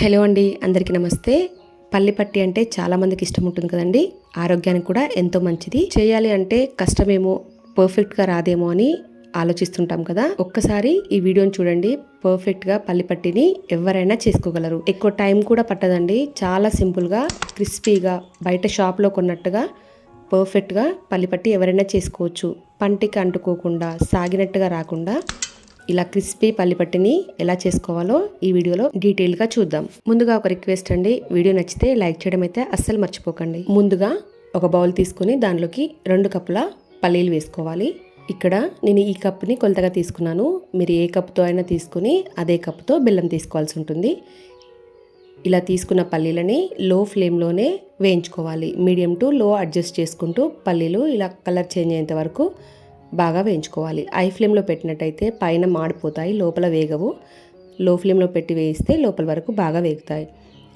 Hello అండి అందరికీ నమస్తే. పల్లి పట్టి అంటే చాలామందికి ఇష్టం ఉంటుంది కదండి. ఆరోగ్యానికి కూడా ఎంతో మంచిది. చేయాలి అంటే కష్టమేమో పర్ఫెక్ట్గా రాదేమో అని ఆలోచిస్తుంటాం కదా. ఒక్కసారి ఈ వీడియోని చూడండి. పర్ఫెక్ట్గా పల్లి పట్టిని ఎవరైనా చేసుకోగలరు. ఎక్కువ టైం కూడా పట్టదండి. చాలా సింపుల్గా క్రిస్పీగా బయట షాప్లో కొన్నట్టుగా పర్ఫెక్ట్గా పల్లిపట్టి ఎవరైనా చేసుకోవచ్చు. పంటికి అంటుకోకుండా సాగినట్టుగా రాకుండా ఇలా క్రిస్పీ పల్లిపట్టిని ఎలా చేసుకోవాలో ఈ వీడియోలో డీటెయిల్గా చూద్దాం. ముందుగా ఒక రిక్వెస్ట్ అండి. వీడియో నచ్చితే లైక్ చేయడం అయితే అస్సలు మర్చిపోకండి. ముందుగా ఒక బౌల్ తీసుకుని దానిలోకి రెండు కప్పుల పల్లీలు వేసుకోవాలి. ఇక్కడ నేను ఈ కప్పుని కొలతగా తీసుకున్నాను. మీరు ఏ కప్తో అయినా తీసుకుని అదే కప్తో బెల్లం తీసుకోవాల్సి ఉంటుంది. ఇలా తీసుకున్న పల్లీలని లో ఫ్లేమ్లోనే వేయించుకోవాలి. మీడియం టు లో అడ్జస్ట్ చేసుకుంటూ పల్లీలు ఇలా కలర్ చేంజ్ అయ్యేంత వరకు బాగా వేయించుకోవాలి. ఐ ఫ్లేమ్లో పెట్టినట్టయితే పైన మాడిపోతాయి లోపల వేగవు. లో ఫ్లేమ్లో పెట్టి వేయిస్తే లోపల వరకు బాగా వేగుతాయి.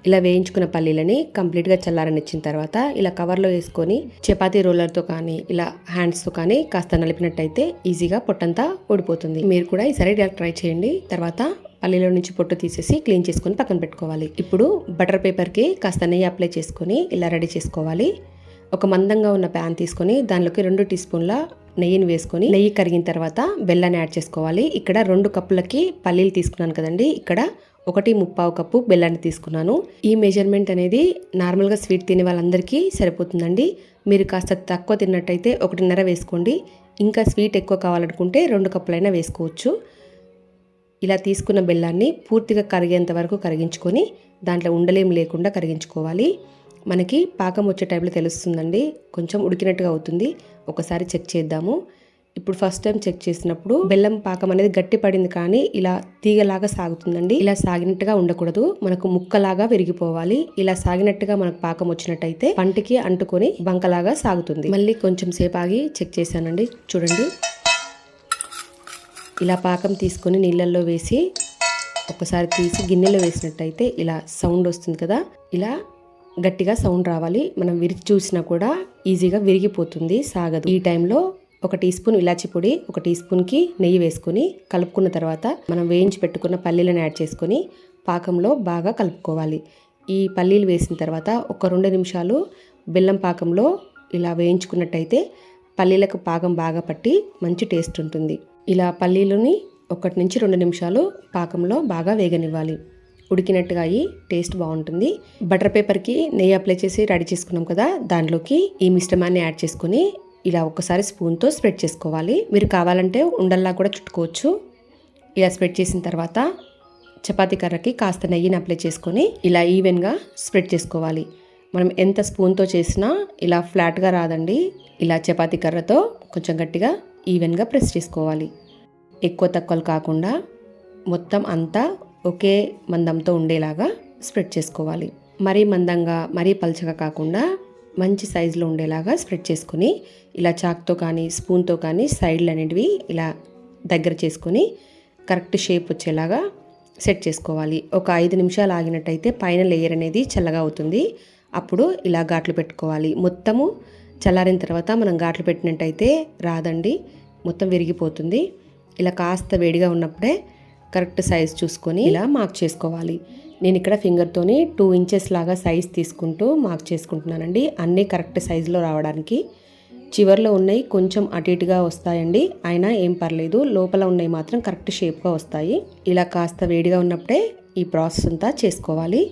ఇలా వేయించుకున్న పల్లీలని కంప్లీట్గా చల్లారనిచ్చిన తర్వాత ఇలా కవర్లో వేసుకొని చపాతీ రోలర్తో కానీ ఇలా హ్యాండ్స్తో కానీ కాస్త నలిపినట్టయితే ఈజీగా పొట్టంతా ఊడిపోతుంది. మీరు కూడా ఈసారి ఇలా ట్రై చేయండి. తర్వాత పల్లీలో నుంచి పొట్టు తీసేసి క్లీన్ చేసుకొని పక్కన పెట్టుకోవాలి. ఇప్పుడు బటర్ పేపర్కి కాస్త నెయ్యి అప్లై చేసుకొని ఇలా రెడీ చేసుకోవాలి. ఒక మందంగా ఉన్న ప్యాన్ తీసుకొని దానిలోకి రెండు టీ స్పూన్ల నెయ్యిని వేసుకొని నెయ్యి కరిగిన తర్వాత బెల్లాన్ని యాడ్ చేసుకోవాలి. ఇక్కడ రెండు కప్పులకి పల్లీలు తీసుకున్నాను కదండి. ఇక్కడ ఒకటి ముప్పావు కప్పు బెల్లాన్ని తీసుకున్నాను. ఈ మెజర్మెంట్ అనేది నార్మల్గా స్వీట్ తినే వాళ్ళందరికీ సరిపోతుందండి. మీరు కాస్త తక్కువ తిన్నట్టయితే ఒకటిన్నర వేసుకోండి. ఇంకా స్వీట్ ఎక్కువ కావాలనుకుంటే రెండు కప్పులైనా వేసుకోవచ్చు. ఇలా తీసుకున్న బెల్లాన్ని పూర్తిగా కరిగేంత వరకు కరిగించుకొని దాంట్లో ఉండలేం లేకుండా కరిగించుకోవాలి. మనకి పాకం వచ్చే టైంలో తెలుస్తుందండి. కొంచెం ఉడికినట్టుగా అవుతుంది. ఒకసారి చెక్ చేద్దాము. ఇప్పుడు ఫస్ట్ టైం చెక్ చేసినప్పుడు బెల్లం పాకం అనేది గట్టి పడింది కానీ ఇలా తీగలాగా సాగుతుందండి. ఇలా సాగినట్టుగా ఉండకూడదు. మనకు ముక్కలాగా విరిగిపోవాలి. ఇలా సాగినట్టుగా మనకు పాకం వచ్చినట్టయితే పంటికి అంటుకొని బంకలాగా సాగుతుంది. మళ్ళీ కొంచెం సేపు ఆగి చెక్ చేశానండి. చూడండి. ఇలా పాకం తీసుకొని నీళ్ళల్లో వేసి ఒకసారి తీసి గిన్నెలో వేసినట్టయితే ఇలా సౌండ్ వస్తుంది కదా. ఇలా గట్టిగా సౌండ్ రావాలి. మనం విరిచి చూసినా కూడా ఈజీగా విరిగిపోతుంది సాగదు. ఈ టైంలో ఒక టీ స్పూన్ ఇలాచి పొడి ఒక టీ స్పూన్కి నెయ్యి వేసుకొని కలుపుకున్న తర్వాత మనం వేయించి పెట్టుకున్న పల్లీలను యాడ్ చేసుకొని పాకంలో బాగా కలుపుకోవాలి. ఈ పల్లీలు వేసిన తర్వాత ఒక రెండు నిమిషాలు బెల్లం పాకంలో ఇలా వేయించుకున్నట్టయితే పల్లీలకు పాకం బాగా పట్టి మంచి టేస్ట్ ఉంటుంది. ఇలా పల్లీలని ఒకటి నుంచి రెండు నిమిషాలు పాకంలో బాగా వేగనివ్వాలి. ఉడికినట్టుగా అయ్యి టేస్ట్ బాగుంటుంది. బటర్ పేపర్కి నెయ్యి అప్లై చేసి రెడీ చేసుకున్నాం కదా దానిలోకి ఈ మిశ్రమాన్ని యాడ్ చేసుకొని ఇలా ఒకసారి స్పూన్తో స్ప్రెడ్ చేసుకోవాలి. మీరు కావాలంటే ఉండల్లా కూడా చుట్టుకోవచ్చు. ఇలా స్ప్రెడ్ చేసిన తర్వాత చపాతీ కర్రకి కాస్త నెయ్యిని అప్లై చేసుకొని ఇలా ఈవెన్గా స్ప్రెడ్ చేసుకోవాలి. మనం ఎంత స్పూన్తో చేసినా ఇలా ఫ్లాట్గా రాదండి. ఇలా చపాతీ కర్రతో కొంచెం గట్టిగా ఈవెన్గా ప్రెస్ చేసుకోవాలి. ఎక్కువ తక్కువలు కాకుండా మొత్తం అంతా ఒకే మందంతో ఉండేలాగా స్ప్రెడ్ చేసుకోవాలి. మరీ మందంగా మరీ పలచగా కాకుండా మంచి సైజులో ఉండేలాగా స్ప్రెడ్ చేసుకొని ఇలా చాక్తో కానీ స్పూన్తో కానీ సైడ్లు అనేటివి ఇలా దగ్గర చేసుకొని కరెక్ట్ షేప్ వచ్చేలాగా సెట్ చేసుకోవాలి. ఒక ఐదు నిమిషాలు ఆగినట్టయితే పైన లేయర్ అనేది చల్లగా అవుతుంది. అప్పుడు ఇలా ఘాట్లు పెట్టుకోవాలి. మొత్తము చల్లారిన తర్వాత మనం ఘాట్లు పెట్టినట్టయితే రాదండి. మొత్తం విరిగిపోతుంది. ఇలా కాస్త వేడిగా ఉన్నప్పుడే కరెక్ట్ సైజ్ చూసుకొని ఇలా మార్క్ చేసుకోవాలి. నేను ఇక్కడ ఫింగర్తోని టూ ఇంచెస్ లాగా సైజ్ తీసుకుంటూ మార్క్ చేసుకుంటున్నానండి. అన్నీ కరెక్ట్ సైజులో రావడానికి. చివరిలో ఉన్నాయి కొంచెం అటు ఇటుగా వస్తాయండి. అయినా ఏం పర్లేదు లోపల ఉన్నాయి మాత్రం కరెక్ట్ షేప్గా వస్తాయి. ఇలా కాస్త వేడిగా ఉన్నప్పుడే ఈ ప్రాసెస్ అంతా చేసుకోవాలి.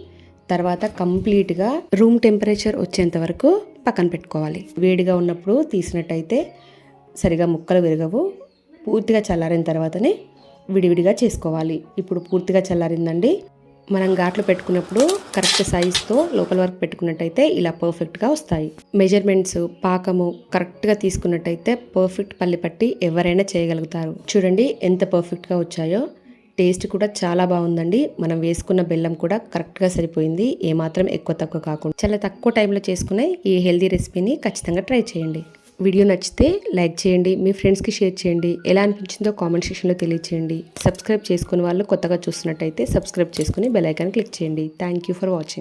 తర్వాత కంప్లీట్గా రూమ్ టెంపరేచర్ వచ్చేంత వరకు పక్కన పెట్టుకోవాలి. వేడిగా ఉన్నప్పుడు తీసినట్టయితే సరిగా ముక్కలు విరగవు. పూర్తిగా చల్లారిన తర్వాతనే విడివిడిగా చేసుకోవాలి. ఇప్పుడు పూర్తిగా చల్లారిందండి. మనం ఘాట్లు పెట్టుకున్నప్పుడు కరెక్ట్ సైజ్తో లోపల వరకు పెట్టుకున్నట్టయితే ఇలా పర్ఫెక్ట్గా వస్తాయి. మెజర్మెంట్స్ పాకము కరెక్ట్గా తీసుకున్నట్టయితే పర్ఫెక్ట్ పల్లి పట్టి ఎవరైనా చేయగలుగుతారు. చూడండి ఎంత పర్ఫెక్ట్గా వచ్చాయో. టేస్ట్ కూడా చాలా బాగుందండి. మనం వేసుకున్న బెల్లం కూడా కరెక్ట్గా సరిపోయింది. ఏమాత్రం ఎక్కువ తక్కువ కాకుండా. చాలా తక్కువ టైంలో చేసుకునే ఈ హెల్దీ రెసిపీని ఖచ్చితంగా ట్రై చేయండి. వీడియో నచ్చితే లైక్ చేయండి మీ ఫ్రెండ్స్కి షేర్ చేయండి. ఎలా అనిపించిందో కామెంట్ సెక్షన్లో తెలియచేయండి. సబ్స్క్రైబ్ చేసుకుని వాళ్ళు కొత్తగా చూస్తున్నట్టయితే సబ్స్క్రైబ్ చేసుకుని బెల్ ఐకాన్ క్లిక్ చేయండి. Thank you for watching.